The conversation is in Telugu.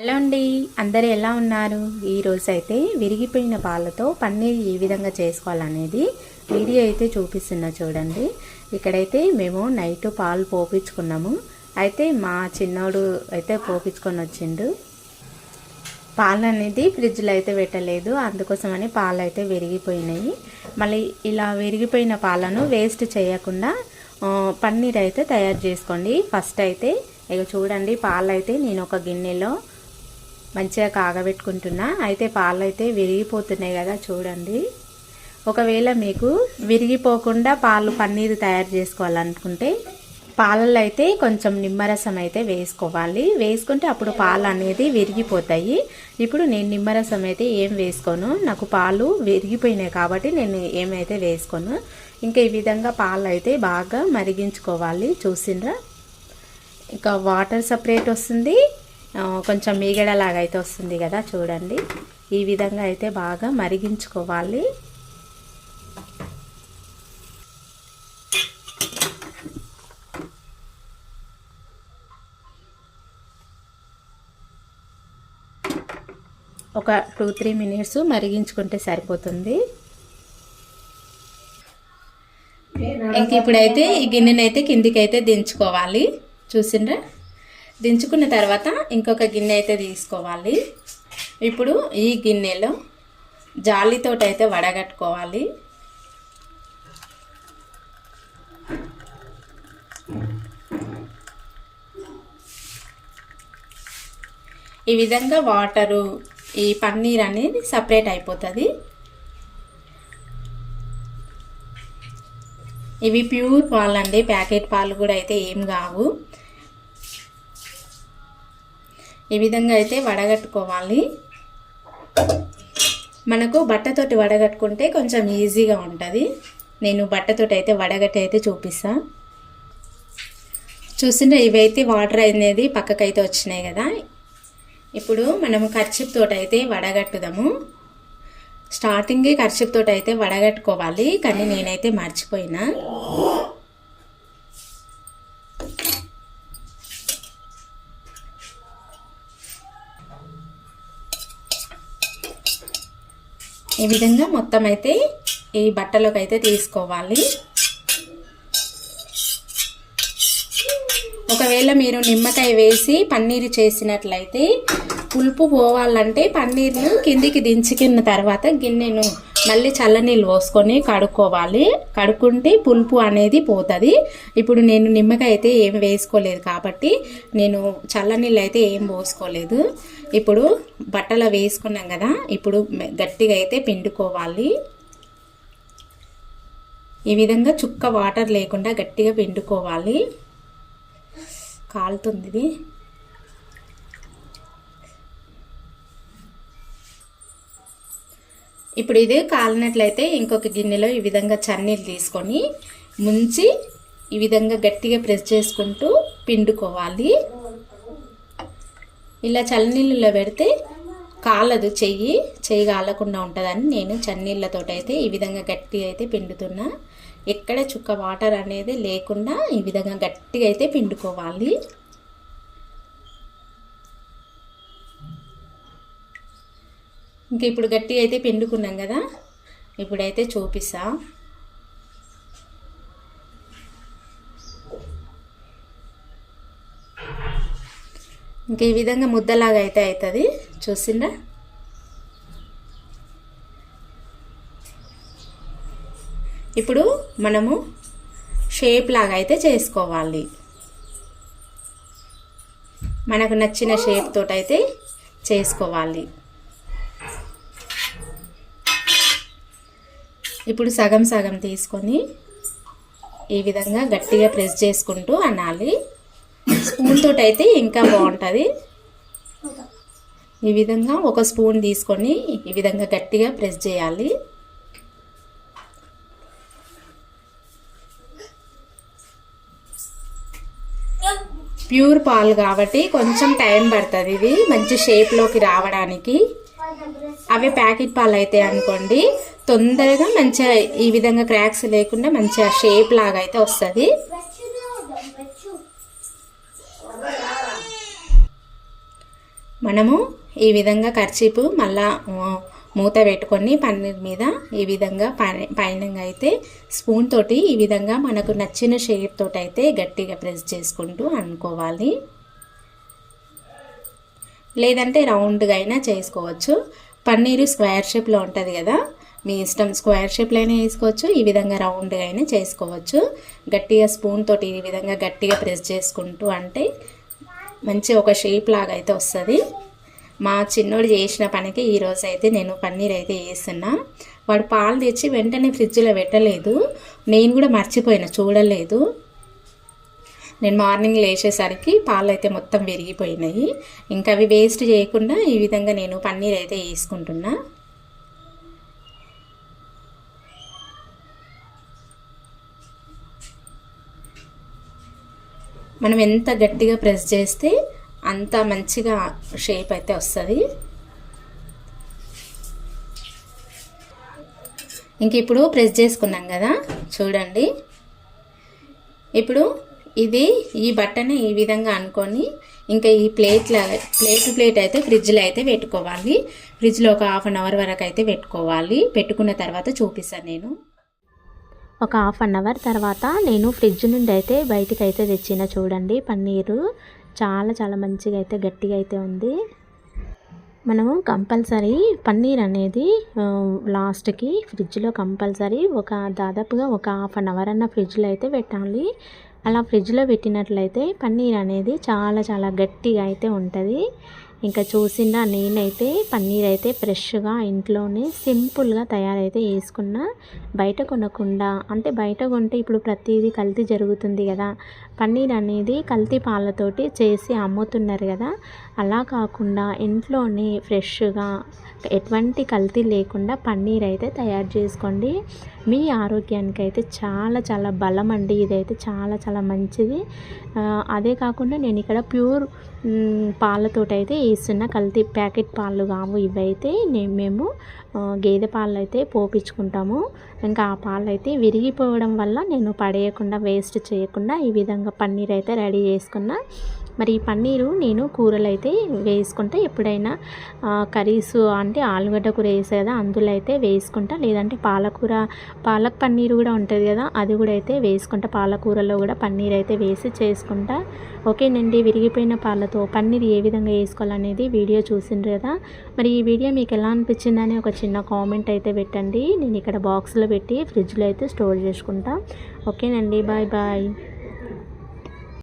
హలో అండి అందరు ఎలా ఉన్నారు? ఈరోజు అయితే విరిగిపోయిన పాలతో పన్నీర్ ఏ విధంగా చేసుకోవాలనేది వీడియో అయితే చూపిస్తున్నా చూడండి. ఇక్కడైతే మేము నైట్ పాలు పోపించుకున్నాము అయితే మా చిన్నోడు అయితే పోపించుకొని వచ్చిండు పాలు అనేది ఫ్రిడ్జ్లో అయితే పెట్టలేదు. అందుకోసమని పాలు అయితే విరిగిపోయినాయి. మళ్ళీ ఇలా విరిగిపోయిన పాలను వేస్ట్ చేయకుండా పన్నీర్ అయితే తయారు చేసుకోండి. ఫస్ట్ అయితే ఇక చూడండి పాలు అయితే నేను ఒక గిన్నెలో మంచిగా కాగబెట్టుకుంటున్నా. అయితే పాలు అయితే విరిగిపోతున్నాయి కదా చూడండి. ఒకవేళ మీకు విరిగిపోకుండా పాలు పన్నీరు తయారు చేసుకోవాలనుకుంటే పాలల్లో అయితే కొంచెం నిమ్మరసం అయితే వేసుకోవాలి. వేసుకుంటే అప్పుడు పాలు అనేది విరిగిపోతాయి. ఇప్పుడు నేను నిమ్మరసం అయితే ఏం వేసుకోను. నాకు పాలు విరిగిపోయినాయి కాబట్టి నేను ఏమైతే వేసుకోను. ఇంకా ఈ విధంగా పాలు అయితే బాగా మరిగించుకోవాలి. చూసిండ్రా ఇంకా వాటర్ సపరేట్ వస్తుంది. కొంచెం మీగడలాగా అయితే వస్తుంది కదా చూడండి. ఈ విధంగా అయితే బాగా మరిగించుకోవాలి. ఒక టూ త్రీ మినిట్స్ మరిగించుకుంటే సరిపోతుంది. ఇంక ఇప్పుడైతే ఈ గిన్నెనైతే కిందికి అయితే దించుకోవాలి. చూసిండ్రా? దించుకున్న తర్వాత ఇంకొక గిన్నె అయితే తీసుకోవాలి. ఇప్పుడు ఈ గిన్నెలో జాలితోటి అయితే వడగట్టుకోవాలి. ఈ విధంగా వాటరు ఈ పన్నీర్ అనేది సపరేట్ అయిపోతుంది. ఇవి ప్యూర్ పాలు అండి ప్యాకెట్ పాలు కూడా అయితే ఏం కావు. ఈ విధంగా అయితే వడగట్టుకోవాలి. మనకు బట్టతోటి వడగట్టుకుంటే కొంచెం ఈజీగా ఉంటుంది. నేను బట్టతోటి అయితే వడగట్టి అయితే చూపిస్తా. చూసిన ఇవైతే వాటర్ అనేది పక్కకైతే వచ్చినాయి కదా. ఇప్పుడు మనము కర్చిప్ తోట అయితే వడగట్టుదాము. స్టార్టింగే కర్చిప్ తోట అయితే వడగట్టుకోవాలి. కానీ నేనైతే మర్చిపోయినా. ఈ విధంగా మొత్తం అయితే ఈ బట్టలోకి అయితే తీసుకోవాలి. ఒకవేళ మీరు నిమ్మకాయ వేసి పన్నీరు చేసినట్లయితే పులుపు పోవాలంటే పన్నీర్ను కిందికి దించుకున్న తర్వాత గిన్నెను మళ్ళీ చల్లనీళ్ళు పోసుకొని కడుక్కోవాలి. కడుక్కుంటే పులుపు అనేది పోతుంది. ఇప్పుడు నేను నిమ్మకాయ అయితే ఏం వేసుకోలేదు కాబట్టి నేను చల్లనీళ్ళు అయితే ఏం పోసుకోలేదు. ఇప్పుడు బట్టలు వేసుకున్నాం కదా ఇప్పుడు గట్టిగా అయితే పిండుకోవాలి. ఈ విధంగా చుక్క వాటర్ లేకుండా గట్టిగా పిండుకోవాలి. కాలుతుంది. ఇది ఇప్పుడు ఇది కాలినట్లయితే ఇంకొక గిన్నెలో ఈ విధంగా చన్నీళ్ళు తీసుకొని ముంచి ఈ విధంగా గట్టిగా ప్రెస్ చేసుకుంటూ పిండుకోవాలి. ఇలా చల్లనీళ్ళలో పెడితే కాలదు చెయ్యి చెయ్యి కాలకుండా ఉంటుందని నేను చన్నీళ్ళతో అయితే ఈ విధంగా గట్టిగా అయితే పిండుతున్నా. ఎక్కడ చుక్క వాటర్ అనేది లేకుండా ఈ విధంగా గట్టిగా అయితే పిండుకోవాలి. ఇంక ఇప్పుడు గట్టిగా అయితే పిండుకున్నాం కదా ఇప్పుడైతే చూపిస్తా. ఇంక ఈ విధంగా ముద్దలాగా అయితే అవుతుంది. చూసిందా ఇప్పుడు మనము షేప్ లాగా అయితే చేసుకోవాలి. మనకు నచ్చిన షేప్ తోటి అయితే చేసుకోవాలి. ఇప్పుడు సగం సగం తీసుకొని ఈ విధంగా గట్టిగా ప్రెస్ చేసుకుంటూ అనాలి. స్పూన్ తోటైతే అయితే ఇంకా బాగుంటుంది. ఈ విధంగా ఒక స్పూన్ తీసుకొని ఈ విధంగా గట్టిగా ప్రెస్ చేయాలి. ప్యూర్ పాలు కాబట్టి కొంచెం టైం పడుతుంది. ఇది మంచి షేప్లోకి రావడానికి. అవి ప్యాకెట్ పాలు అయితే అనుకోండి. తొందరగా మంచిగా ఈ విధంగా క్రాక్స్ లేకుండా మంచిగా షేప్ లాగా అయితే వస్తుంది. మనము ఈ విధంగా ఖర్చీపు మళ్ళా మూత పెట్టుకొని పన్నీర్ మీద ఈ విధంగా పైన అయితే స్పూన్ తోటి ఈ విధంగా మనకు నచ్చిన షేప్ తోటి అయితే గట్టిగా ప్రెస్ చేసుకుంటూ అనుకోవాలి. లేదంటే రౌండ్గా అయినా చేసుకోవచ్చు. పన్నీరు స్క్వేర్ షేప్లో ఉంటుంది కదా మీ ఇష్టం స్క్వేర్ షేప్లో అయినా వేసుకోవచ్చు ఈ విధంగా రౌండ్గా అయినా చేసుకోవచ్చు. గట్టిగా స్పూన్ తోటి ఈ విధంగా గట్టిగా ప్రెస్ చేసుకుంటూ అంటే మంచి ఒక షేప్ లాగా అయితే వస్తుంది. మా చిన్నోడు చేసిన పనికి ఈరోజు అయితే నేను పన్నీర్ అయితే వేస్తున్నా వాడు పాలు తెచ్చి వెంటనే ఫ్రిడ్జ్లో పెట్టలేదు. నేను కూడా మర్చిపోయినా చూడలేదు. నేను మార్నింగ్ లేచేసరికి పాలు అయితే మొత్తం విరిగిపోయినాయి. ఇంకా అవి వేస్ట్ చేయకుండా ఈ విధంగా నేను పన్నీర్ అయితే వేసుకుంటున్నా. మనం ఎంత గట్టిగా ప్రెస్ చేస్తే అంత మంచిగా షేప్ అయితే వస్తుంది. ఇంక ఇప్పుడు ప్రెస్ చేసుకున్నాం కదా చూడండి. ఇప్పుడు ఇది ఈ బట్టని ఈ విధంగా అనుకొని ఇంకా ఈ ప్లేట్ల ప్లేట్ ప్లేట్ అయితే ఫ్రిడ్జ్లో అయితే పెట్టుకోవాలి. ఫ్రిడ్జ్లో ఒక హాఫ్ అన్ అవర్ వరకు అయితే పెట్టుకోవాలి. పెట్టుకున్న తర్వాత చూపిస్తాను నేను. ఒక హాఫ్ అన్ అవర్ తర్వాత నేను ఫ్రిడ్జ్ నుండి అయితే బయటికి అయితే తెచ్చిన చూడండి పన్నీరు. చాలా చాలా మంచిగా అయితే గట్టిగా అయితే ఉంది. మనము కంపల్సరీ పన్నీర్ అనేది లాస్ట్కి ఫ్రిడ్జ్లో కంపల్సరీ ఒక దాదాపుగా ఒక హాఫ్ అన్ అవర్ అన్న ఫ్రిడ్జ్లో అయితే పెట్టాలి. అలా ఫ్రిడ్జ్లో పెట్టినట్లయితే పన్నీర్ అనేది చాలా చాలా గట్టిగా అయితే ఉంటుంది. ఇంకా చూసిందా? నేనైతే పన్నీర్ అయితే ఫ్రెష్గా ఇంట్లోనే సింపుల్గా తయారైతే చేసుకున్న బయట కొనకుండా అంటే బయట కొంటే ఇప్పుడు ప్రతిదీ కల్తీ జరుగుతుంది కదా. పన్నీర్ అనేది కల్తీ పాలతోటి చేసి అమ్ముతున్నారు కదా. అలా కాకుండా ఇంట్లోనే ఫ్రెష్గా ఎటువంటి కల్తీ లేకుండా పన్నీర్ అయితే తయారు చేసుకోండి. మీ ఆరోగ్యానికి అయితే చాలా చాలా బలం అండి ఇదైతే చాలా చాలా మంచిది. అదే కాకుండా నేను ఇక్కడ ప్యూర్ మ్, ఇస్తున్న కల్తీ ప్యాకెట్ పాలు కావు. ఇవైతే నేను మేము గేదె పాలు అయితే పోపించుకుంటాము ఇంకా ఆ పాలు అయితే విరిగిపోవడం వల్ల నేను పడేయకుండా వేస్ట్ చేయకుండా ఈ విధంగా పన్నీర్ అయితే రెడీ చేసుకున్నా. మరి ఈ పన్నీరు నేను కూరలు అయితే వేసుకుంటా. ఎప్పుడైనా కర్రీస్ అంటే ఆలుగడ్డ కూర వేసే కదా అందులో అయితే వేసుకుంటా. లేదంటే పాలకూర పాలక్ పన్నీరు కూడా ఉంటుంది కదా అది కూడా అయితే వేసుకుంటా. పాలకూరలో కూడా పన్నీర్ అయితే వేసి చేసుకుంటా. ఓకేనండి విరిగిపోయిన పాలతో పన్నీర్ ఏ విధంగా వేసుకోవాలనేది వీడియో చూసిండ్రు కదా. మరి ఈ వీడియో మీకు ఎలా అనిపించిందని ఒక చిన్న కామెంట్ అయితే పెట్టండి. నేను ఇక్కడ బాక్స్లో పెట్టి ఫ్రిడ్జ్లో అయితే స్టోర్ చేసుకుంటా. ఓకేనండి బాయ్ బాయ్.